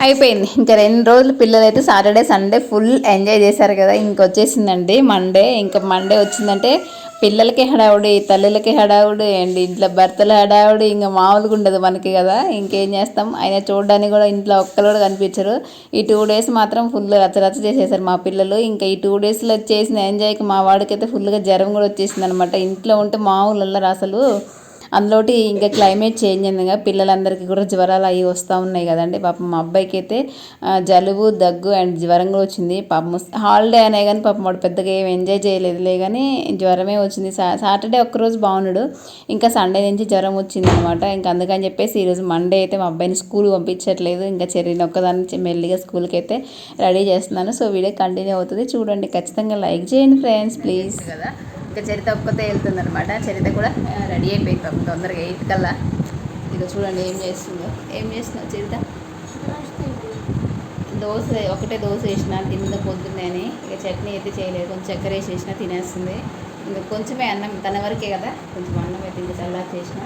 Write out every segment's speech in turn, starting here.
అయిపోయింది. ఇంకా రెండు రోజులు పిల్లలు అయితే సాటర్డే సండే ఫుల్ ఎంజాయ్ చేశారు కదా. ఇంకొచ్చేసిందండి మండే. ఇంకా మండే వచ్చిందంటే పిల్లలకి హడావుడి తల్లులకి హడావుడి అండ్ ఇంట్లో భర్తల హడావుడి ఇంకా మామూలుగా ఉండదు మనకి కదా. ఇంకేం చేస్తాం? ఆయన చూడడానికి కూడా ఇంట్లో ఒక్కరు కూడా కనిపించరు. ఈ టూ డేస్ మాత్రం ఫుల్ రచ్చ రచ్చ చేసేసారు మా పిల్లలు. ఇంకా ఈ టూ డేస్లో చేసిన ఎంజాయ్కి మా వాడికైతే ఫుల్గా జ్వరం కూడా వచ్చేసింది అనమాట ఇంట్లో ఉంటే మామూలు అల్లరు అసలు అందులోటి ఇంకా క్లైమేట్ చేంజ్ అయిందిగా పిల్లలందరికీ కూడా జ్వరాలు అవి వస్తూ ఉన్నాయి కదండి. పాపం మా అబ్బాయికి అయితే జలుబు దగ్గు అండ్ జ్వరం కూడా వచ్చింది. పాపం హాలిడే అనే కానీ పాపం వాడు పెద్దగా ఏం ఎంజాయ్ చేయలేదులే కానీ జ్వరమే వచ్చింది. సా సాటర్డే ఒక్కరోజు బాగున్నాడు ఇంకా సండే నుంచి జ్వరం వచ్చింది అనమాట ఇంకా అందుకని చెప్పేసి ఈరోజు మండే అయితే మా అబ్బాయిని స్కూల్ పంపించట్లేదు. ఇంకా చెర్రీని ఒక్కదాన్ని మెల్లిగా స్కూల్కి అయితే రెడీ చేస్తున్నాను. సో వీడియో కంటిన్యూ అవుతుంది. చూడండి ఖచ్చితంగా లైక్ చేయండి ఫ్రెండ్స్ ప్లీజ్. కదా ఇంకా చరిత ఒక్కతే వెళ్తుంది అనమాట చరిత కూడా రెడీ అయిపోయింది పాపం తొందరగా ఎయిట్ కల్లా. ఇక చూడండి ఏం చేస్తుందో. ఏం చేస్తున్నావు చరిత? దోశ ఒకటే దోశ వేసిన తిన్న పొద్దున్నే అని. ఇక చట్నీ అయితే చేయలేదు. కొంచెం చక్కెర వేసేసిన తినేస్తుంది. ఇంకా కొంచెమే అన్నం తన వరకే కదా. కొంచెం అన్నం అయితే ఇంకా చల్లారి చేసిన.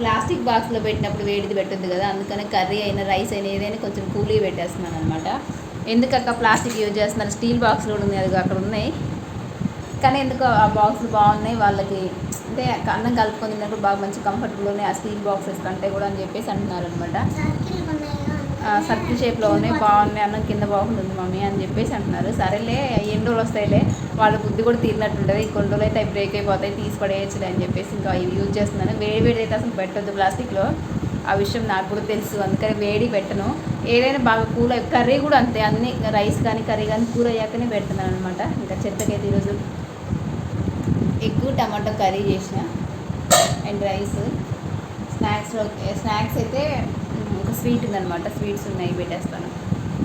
ప్లాస్టిక్ బాక్స్లో పెట్టినప్పుడు వేడిది పెట్టద్దు కదా. అందుకని కర్రీ అయినా రైస్ అయినా ఏదైనా కొంచెం కూలీ పెట్టేస్తున్నాను అనమాట ఎందుకక్క ప్లాస్టిక్ యూజ్ చేస్తున్నారు? స్టీల్ బాక్స్ కూడా ఉంది అది అక్కడ ఉన్నాయి. కానీ ఎందుకు ఆ బాక్సులు బాగున్నాయి వాళ్ళకి అంటే అన్నం కలుపుకొని తిన్నప్పుడు బాగా మంచి కంఫర్టబుల్ ఉన్నాయి. ఆ స్టీల్ బాక్సెస్ కంటే కూడా అని చెప్పేసి అంటున్నారు అనమాట సర్కిల్ షేప్లో ఉన్నాయి బాగున్నాయి అన్నం కింద బాగుంటుంది మమ్మీ అని చెప్పేసి అంటున్నారు. సరేలే ఎన్ని రోజులు వస్తాయిలే వాళ్ళ బుద్ధి కూడా తీరినట్టుంటుంది కొన్ని రోజులు అయితే అవి బ్రేక్ అయిపోతాయి తీసి పడేయచ్చులే అని చెప్పేసి ఇంకా ఇవి యూజ్ చేస్తున్నాను. వేడి వేడి అయితే అసలు పెట్టద్దు ప్లాస్టిక్లో. ఆ విషయం నాకు కూడా తెలుసు అందుకని వేడి పెట్టను. ఏదైనా బాగా కూల్ కర్రీ కూడా అంతే. అన్ని రైస్ కానీ కర్రీ కానీ కూర అయ్యాకనే పెడుతున్నాను అనమాట ఇంకా చెత్తకైతే ఈరోజు ఎగ్ టమాటో కర్రీ చేసిన అండ్ రైస్. స్నాక్స్లో స్నాక్స్ అయితే ఒక స్వీట్ ఉందన్నమాట. స్వీట్స్ ఉన్నాయి పెట్టేస్తాను.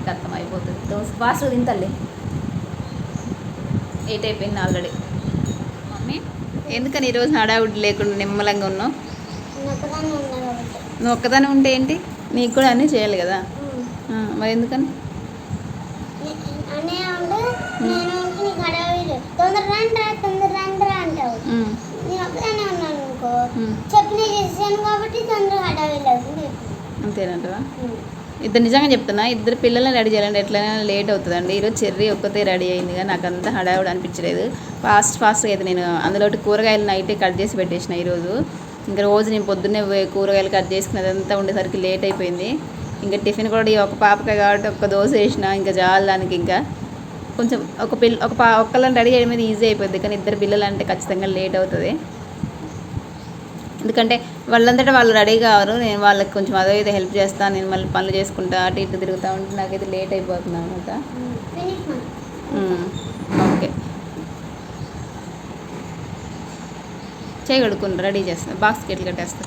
కథం అయిపోతుంది. దోశ ఫాస్ట్ తింటలే ఎయిట్ అయిపోయింది ఆల్రెడీ. మమ్మీ? ఎందుకని ఈరోజు హడావుడి లేకుండా నిమ్మలంగా ఉన్నావు? నువ్వు ఒక్కదాని ఉంటే ఏంటి? నీకు కూడా అన్నీ చేయాలి కదా? మరి ఎందుకని? నేను ఉంటే నీకు హడావిడి తొందర రండి రా తొందర రండి రా అంటావు ఉమ్, నేను ఒక్కదానే ఉన్నాను అనుకో ఉమ్, చెప్పిన చేసాను కాబట్టి అంతేనంటవా? ఇద్దరు నిజంగా చెప్తున్నా ఇద్దరు పిల్లల్ని రెడీ చేయాలంటే ఎట్లయినా లేట్ అవుతుందండి. ఈరోజు చెర్రీ ఒక్కతే రెడీ అయింది కానీ నాకు అంత హడావుడు అనిపించలేదు. ఫాస్ట్ ఫాస్ట్గా అయితే నేను అందులోటి కూరగాయలు నైటే కట్ చేసి పెట్టేసిన ఈరోజు. ఇంకా రోజు నేను పొద్దున్నే కూరగాయలు కట్ చేసుకున్నది అంతా ఉండేసరికి లేట్ అయిపోయింది. ఇంకా టిఫిన్ కూడా ఒక పాపకే కాబట్టి ఒక్క దోశ వేసిన ఇంకా చాలు దానికి ఇంకా కొంచెం ఒక పిల్ల ఒక పా ఒక్కళ్ళని రెడీ చేయడం మీద ఈజీ అయిపోద్ది. కానీ ఇద్దరు పిల్లలు అంటే ఖచ్చితంగా లేట్ అవుతుంది. ఎందుకంటే వాళ్ళంతటా వాళ్ళు రెడీ కావరు నేను వాళ్ళకి కొంచెం అదో ఇదో హెల్ప్ చేస్తాను నేను మళ్ళీ పనులు చేసుకుంటా అటు ఇటు తిరుగుతూ ఉంటే నాకైతే లేట్ అయిపోతుంది అనమాట ఫినిష్ మన ఓకే చేయి కడుక్కుని రెడీ చేస్తాను బాక్స్ కెట్లు కట్టేస్తాను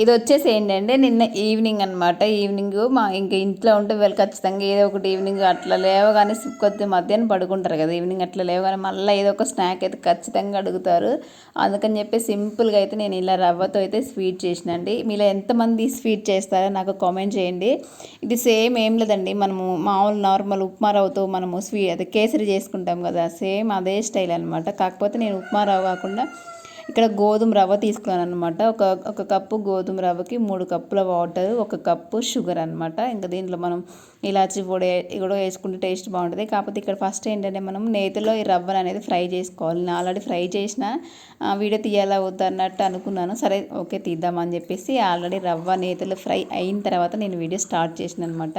ఇది వచ్చేసి ఏంటంటే నిన్న ఈవినింగ్ అనమాట ఈవినింగ్ మా ఇంక ఇంట్లో ఉంటే వీళ్ళు ఖచ్చితంగా ఏదో ఒకటి ఈవినింగ్ అట్లా లేవగానే కొద్ది మధ్యాహ్నం పడుకుంటారు కదా ఈవినింగ్ అట్లా లేవగానే మళ్ళీ ఏదో ఒక స్నాక్ అయితే ఖచ్చితంగా అడుగుతారు. అందుకని చెప్పి సింపుల్గా అయితే నేను ఇలా రవ్వతో అయితే స్వీట్ చేసినండి మీలో ఎంతమంది స్వీట్ చేస్తారో నాకు కామెంట్ చేయండి. ఇది సేమ్ ఏం లేదండి మనము మామూలు నార్మల్ ఉప్మా రవ్వతో మనము స్వీ అదే కేసరి చేసుకుంటాం కదా సేమ్ అదే స్టైల్ అనమాట కాకపోతే నేను ఉప్మా రవ్వ కాకుండా ఇక్కడ గోధుమ రవ్వ తీసుకున్నాను అనమాట ఒక ఒక కప్పు గోధుమ రవ్వకి మూడు కప్పుల వాటర్ ఒక కప్పు షుగర్ అనమాట ఇంకా దీంట్లో మనం ఇలాచి పొడి కూడా వేసుకుంటే టేస్ట్ బాగుంటుంది. కాకపోతే ఇక్కడ ఫస్ట్ ఏంటంటే మనం నేతిలో ఈ రవ్వను అనేది ఫ్రై చేసుకోవాలి. నేను ఆల్రెడీ ఫ్రై చేసిన ఆ, వీడియో తీయాలా వద్దన్నట్టు అనుకున్నాను. సరే ఓకే తీద్దామని చెప్పేసి ఆల్రెడీ రవ్వ నేతలు ఫ్రై అయిన తర్వాత నేను వీడియో స్టార్ట్ చేసిన అనమాట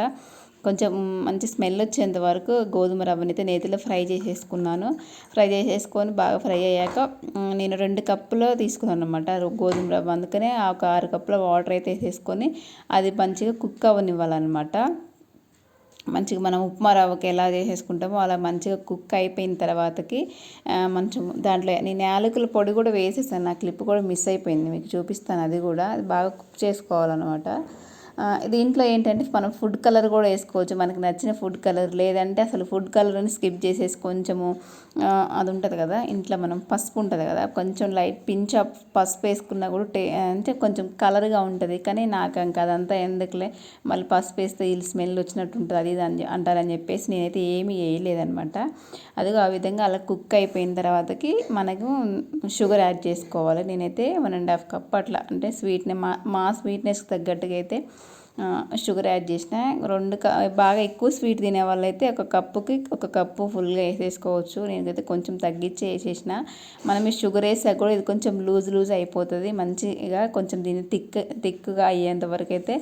కొంచెం మంచి స్మెల్ వచ్చేంత వరకు గోధుమ రవ్వని అయితే నేతిలో ఫ్రై చేసేసుకున్నాను. ఫ్రై చేసేసుకొని బాగా ఫ్రై అయ్యాక నేను రెండు కప్పులు తీసుకున్నాను అనమాట గోధుమ రవ్వ. అందుకనే ఒక ఆరు కప్పుల వాటర్ అయితే వేసేసుకొని అది మంచిగా కుక్ అవ్వనివ్వాలన్నమాట. మంచిగా మనం ఉప్మా రవ్వకి ఎలా చేసేసుకుంటామో అలా మంచిగా కుక్ అయిపోయిన తర్వాతకి మంచి దాంట్లో నేను యాలకుల పొడి కూడా వేసేసాను. నా క్లిప్ కూడా మిస్ అయిపోయింది. మీకు చూపిస్తాను అది కూడా. అది బాగా కుక్ చేసుకోవాలన్నమాట. దీంట్లో ఏంటంటే మనం ఫుడ్ కలర్ కూడా వేసుకోవచ్చు. మనకి నచ్చిన ఫుడ్ కలర్ లేదంటే అసలు ఫుడ్ కలర్ని స్కిప్ చేసేసి కొంచెము అది ఉంటుంది కదా ఇంట్లో మనం పసుపు ఉంటుంది కదా కొంచెం లైట్ పించ్ ఆఫ్ పసుపు వేసుకున్నా కూడా టే అంటే కొంచెం కలర్గా ఉంటుంది. కానీ నాకు ఇంకా అదంతా ఎందుకులే మళ్ళీ పసుపు వేస్తే వీళ్ళు స్మెల్ వచ్చినట్టు ఉంటుంది అది ఇది అని అంటారని చెప్పేసి నేనైతే ఏమీ వేయలేదనమాట అదిగో ఆ విధంగా అలా కుక్ అయిపోయిన తర్వాతకి మనకు షుగర్ యాడ్ చేసుకోవాలి. నేనైతే వన్ అండ్ హాఫ్ కప్ అట్లా అంటే స్వీట్ని మా మా స్వీట్నెస్కి తగ్గట్టుగా అయితే షుగర్ యాడ్ చేసిన. రెండు క బాగా ఎక్కువ స్వీట్ తినే వాళ్ళైతే ఒక కప్పుకి ఒక కప్పు ఫుల్గా వేసేసుకోవచ్చు. నేనైతే కొంచెం తగ్గించి వేసేసిన. మనం ఈ షుగర్ వేసాక కూడా ఇది కొంచెం లూజ్ లూజ్ అయిపోతుంది. మంచిగా కొంచెం దీన్ని థిక్ థిక్గా అయ్యేంత వరకు అయితే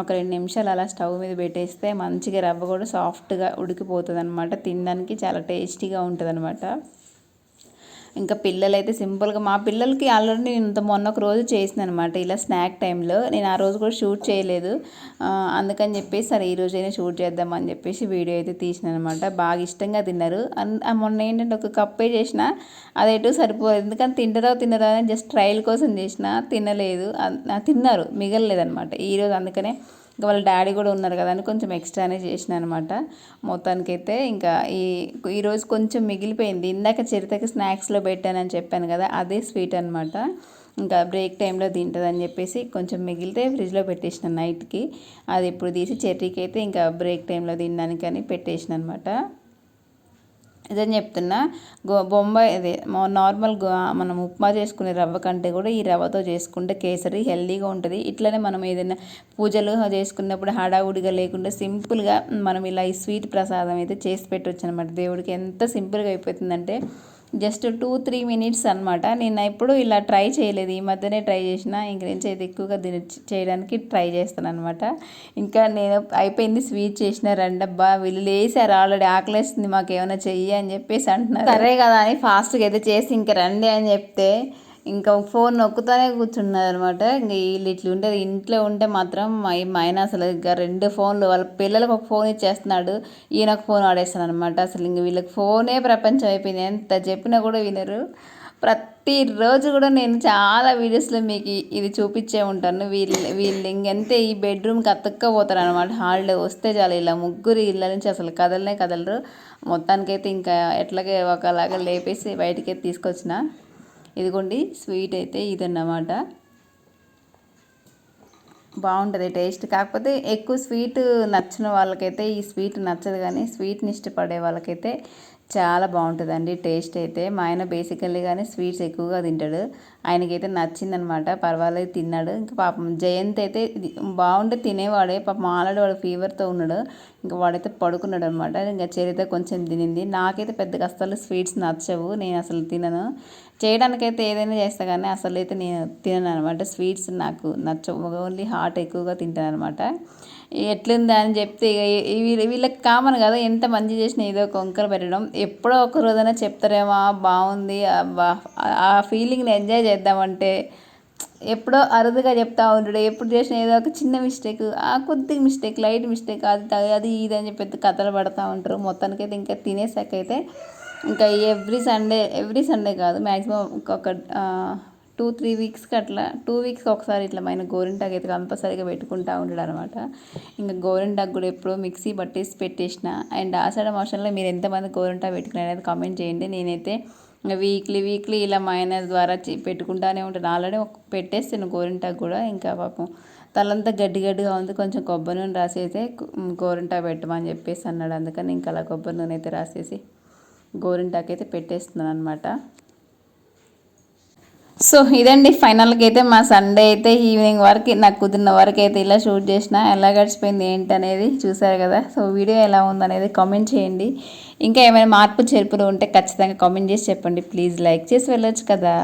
ఒక రెండు నిమిషాలు అలా స్టవ్ మీద పెట్టేస్తే మంచిగా రవ్వ కూడా సాఫ్ట్గా ఉడికిపోతుంది అనమాట తినడానికి చాలా టేస్టీగా ఉంటుంది అనమాట ఇంకా పిల్లలైతే సింపుల్గా మా పిల్లలకి ఆల్రెడీ నేను ఇంత మొన్న ఒక రోజు చేసిన అనమాట ఇలా స్నాక్ టైంలో. నేను ఆ రోజు కూడా షూట్ చేయలేదు. అందుకని చెప్పేసి సరే ఈ రోజైనా షూట్ చేద్దామని చెప్పేసి వీడియో అయితే తీసిన అనమాట బాగా ఇష్టంగా తిన్నారు. అన్- ఆ మొన్న ఏంటంటే ఒక కప్పే చేసిన అది ఎటు సరిపోలేదు. ఎందుకంటే తింటారో తినరో అని జస్ట్ ట్రయల్ కోసం చేసిన తినలేదు. తిన్నారు. మిగలలేదు అనమాట ఈరోజు అందుకనే ఇంకా వాళ్ళ డాడీ కూడా ఉన్నారు కదా అని కొంచెం ఎక్స్ట్రానే చేసిన అనమాట మొత్తానికైతే ఇంకా ఈ ఈరోజు కొంచెం మిగిలిపోయింది. ఇందాక చిరుతకి స్నాక్స్లో పెట్టానని చెప్పాను కదా అదే స్వీట్ అనమాట. ఇంకా బ్రేక్ టైంలో తింటుందని చెప్పేసి కొంచెం మిగిలితే ఫ్రిడ్జ్లో పెట్టేసిన నైట్కి. అది ఇప్పుడు తీసి చెర్రీకి అయితే ఇంకా బ్రేక్ టైంలో తినడానికి అని పెట్టేసిన అనమాట నిజం చెప్తున్నా గో బొంబాయి అదే నార్మల్ గో మనం ఉప్మా చేసుకునే రవ్వ కంటే కూడా ఈ రవ్వతో చేసుకుంటే కేసరి హెల్దీగా ఉంటుంది. ఇట్లనే మనం ఏదైనా పూజలు చేసుకున్నప్పుడు హడావుడిగా లేకుండా సింపుల్గా మనం ఇలా ఈ స్వీట్ ప్రసాదం అయితే చేసి పెట్టవచ్చు అనమాట దేవుడికి ఎంత సింపుల్గా అయిపోతుందంటే జస్ట్ టూ త్రీ మినిట్స్ అనమాట నేను ఎప్పుడు ఇలా ట్రై చేయలేదు. ఈ మధ్యనే ట్రై చేసిన ఇంక నుంచి అయితే ఎక్కువగా దీన్ని చేయడానికి ట్రై చేస్తాను అనమాట ఇంకా నేను అయిపోయింది స్వీట్ చేసిన రెండబ్బా వీళ్ళు లేసారు ఆల్రెడీ ఆకలేస్తుంది మాకు ఏమైనా చెయ్యి అని చెప్పేసి అంటున్నారు. సరే కదా అని ఫాస్ట్గా అయితే చేసి ఇంక రండి అని చెప్తే ఇంకా ఫోన్ నొక్కుతానే కూర్చున్నారు అనమాట ఇంకా వీళ్ళు ఇట్లా ఉంటుంది ఇంట్లో ఉంటే మాత్రం మా ఆయన అసలు ఇంకా రెండు ఫోన్లు వాళ్ళ పిల్లలకు ఒక ఫోన్ ఇచ్చేస్తున్నాడు. ఈయన ఒక ఫోన్ ఆడేస్తాను అనమాట అసలు ఇంక వీళ్ళకి ఫోనే ప్రపంచం అయిపోయింది. ఎంత చెప్పినా కూడా వినరు. ప్రతిరోజు కూడా నేను చాలా వీడియోస్లో మీకు ఇది చూపించే ఉంటాను. వీళ్ళు వీళ్ళు ఇంకంతే ఈ బెడ్రూమ్కి అతక్కపోతారు అనమాట హాలిడే వస్తే చాలు ఇలా ముగ్గురు ఇళ్ళ నుంచి అసలు కదలనే కదలరు. మొత్తానికైతే ఇంకా ఎట్లాగే ఒకలాగా లేపేసి బయటికి తీసుకొచ్చిన. ఇదిగోండి స్వీట్ అయితే ఇదన్నమాట. బాగుంటుంది టేస్ట్. కాకపోతే ఎక్కువ స్వీట్ నచ్చిన వాళ్ళకైతే ఈ స్వీట్ నచ్చదు కానీ స్వీట్ని ఇష్టపడే వాళ్ళకైతే చాలా బాగుంటుందండి. టేస్ట్ అయితే మా ఆయన బేసికల్లీ కానీ స్వీట్స్ ఎక్కువగా తింటాడు. ఆయనకైతే నచ్చిందనమాట. పర్వాలేదు తిన్నాడు. ఇంకా పాపం జయంత్ అయితే బాగుంటే తినేవాడే. పాపం ఆల్రెడీ వాడు ఫీవర్తో ఉన్నాడు. ఇంకా వాడైతే పడుకున్నాడు అనమాట ఇంకా చరిత కొంచెం తినింది. నాకైతే పెద్దగా అస్సలు స్వీట్స్ నచ్చవు. నేను అసలు తినను. చేయడానికైతే ఏదైనా చేస్తా కానీ అసలు అయితే నేను తినను అనమాట స్వీట్స్ నాకు నచ్చవు. ఓన్లీ హాట్ ఎక్కువగా తింటాను అనమాట ఎట్లుందా అని చెప్తే ఇక వీళ్ళ వీళ్ళకి కామన్ కదా ఎంత మంచి చేసినా ఏదో ఒక వంకర పెట్టడం. ఎప్పుడో ఒక రోజైనా చెప్తారేమో బాగుంది అబ్బా ఆ ఫీలింగ్ని ఎంజాయ్ చేద్దామంటే ఎప్పుడో అరుదుగా చెప్తా ఉంటాడు. ఎప్పుడు చేసిన ఏదో ఒక చిన్న మిస్టేక్ ఆ కొద్ది మిస్టేక్ లైట్ మిస్టేక్ అది అది ఇది అని చెప్పి కథలు పడతా ఉంటారు. మొత్తానికైతే ఇంకా తినేసాక అయితే ఇంకా ఎవ్రీ సండే ఎవ్రీ సండే కాదు మ్యాక్సిమం ఒక టూ త్రీ వీక్స్కి అట్లా టూ వీక్స్కి ఒకసారి ఇట్లా మైన గోరింటాకు అయితే కంపల్సరీగా పెట్టుకుంటా ఉంటాడు అనమాట ఇంకా గోరింటాకు కూడా ఎప్పుడో మిక్సీ పట్టేసి పెట్టేసిన. అండ్ ఆషాఢ మాసంలో మీరు ఎంతమంది గోరింటాకు పెట్టుకున్నారు అనేది కామెంట్ చేయండి. నేనైతే వీక్లీ వీక్లీ ఇలా మా ఆయన ద్వారా చే- పెట్టుకుంటానే ఉంటాను. ఆల్రెడీ ఒక పెట్టేస్తాను గోరింటాకు కూడా. ఇంకా పాపం తలంతా గడ్డి గడ్డిగా ఉంది. కొంచెం కొబ్బరి నూనె రాసేసి గోరింటా పెట్టమని చెప్పేసి అన్నాడు. అందుకని ఇంకా అలా కొబ్బరి నూనె అయితే రాసేసి గోరింటాకు అయితే పెట్టేస్తున్నాను అనమాట సో ఇదండి ఫైనల్గా అయితే మా సండే అయితే ఈవినింగ్ వరకు నాకు కుదిరిన వరకు అయితే ఇలా షూట్ చేసిన ఎలా గడిచిపోయింది ఏంటి అనేది చూసారు కదా. సో వీడియో ఎలా ఉందనేది కామెంట్ చేయండి. ఇంకా ఏమైనా మార్పు చేర్పులు ఉంటే ఖచ్చితంగా కామెంట్ చేసి చెప్పండి. ప్లీజ్ లైక్ చేసి వెళ్ళొచ్చు కదా.